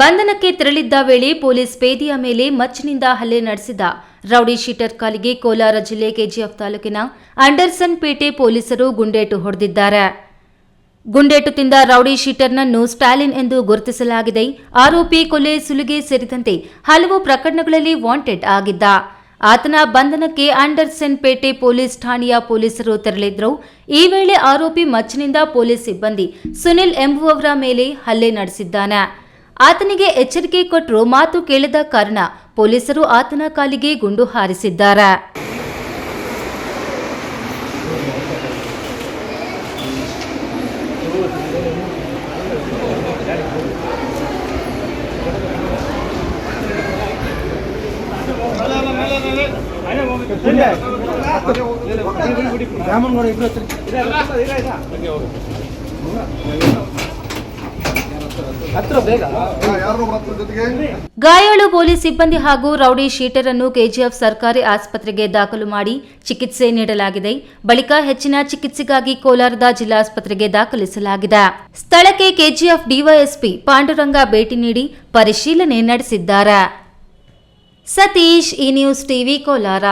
ಬಂಧನಕ್ಕೆ ತೆರಳಿದ್ದ ವೇಳೆ ಪೊಲೀಸ್ ಪೇದಿಯ ಮೇಲೆ ಮಚ್ಚಿನಿಂದ ಹಲ್ಲೆ ನಡೆಸಿದ ರೌಡಿ ಶೀಟರ್ ಕಾಲಿಗೆ ಕೋಲಾರ ಜಿಲ್ಲೆ ಕೆಜಿಎಫ್ ತಾಲೂಕಿನ ಅಂಡರ್ಸನ್ ಪೇಟೆ ಪೊಲೀಸರು ಗುಂಡೇಟು ಹೊಡೆದಿದ್ದಾರೆ. ಗುಂಡೇಟು ತಿಂದ ರೌಡಿ ಶೀಟರ್ನನ್ನು ಸ್ಟಾಲಿನ್ ಎಂದು ಗುರುತಿಸಲಾಗಿದೆ. ಆರೋಪಿ ಕೊಲೆ ಸುಲಿಗೆ ಸೇರಿದಂತೆ ಹಲವು ಪ್ರಕರಣಗಳಲ್ಲಿ ವಾಂಟೆಡ್ ಆಗಿದ್ದ. ಆತನ ಬಂಧನಕ್ಕೆ ಆಂಡರ್ಸನ್ ಪೇಟೆ ಪೊಲೀಸ್ ಠಾಣೆಯ ಪೊಲೀಸರು ತೆರಳಿದ್ರು. ಈ ವೇಳೆ ಆರೋಪಿ ಮಚ್ಚಿನಿಂದ ಪೊಲೀಸ್ ಸಿಬ್ಬಂದಿ ಸುನಿಲ್ ಎಂಬುವವರ ಮೇಲೆ ಹಲ್ಲೆ ನಡೆಸಿದ್ದಾನೆ. ಆತನಿಗೆ ಎಚ್ಚರಿಕೆ ಕೊಟ್ಟರು ಮಾತು ಕೇಳದ ಕಾರಣ ಪೊಲೀಸರು ಆತನ ಕಾಲಿಗೆ ಗುಂಡು ಹಾರಿಸಿದ್ದಾರೆ. ಗಾಯಾಳು ಪೊಲೀಸ್ ಸಿಬ್ಬಂದಿ ಹಾಗೂ ರೌಡಿ ಶೀಟರ್ ಅನ್ನು ಕೆಜಿಎಫ್ ಸರ್ಕಾರಿ ಆಸ್ಪತ್ರೆಗೆ ದಾಖಲು ಮಾಡಿ ಚಿಕಿತ್ಸೆ ನೀಡಲಾಗಿದೆ. ಬಳಿಕ ಹೆಚ್ಚಿನ ಚಿಕಿತ್ಸೆಗಾಗಿ ಕೋಲಾರದ ಜಿಲ್ಲಾಸ್ಪತ್ರೆಗೆ ದಾಖಲಿಸಲಾಗಿದೆ. ಸ್ಥಳಕ್ಕೆ ಕೆಜಿಎಫ್ ಡಿವೈಎಸ್ಪಿ ಪಾಂಡುರಂಗ ಭೇಟಿ ನೀಡಿ ಪರಿಶೀಲನೆ ನಡೆಸಿದ್ದಾರೆ. ಸತೀಶ್ ಈ ನ್ಯೂಸ್ ಟಿವಿ, ಕೋಲಾರ.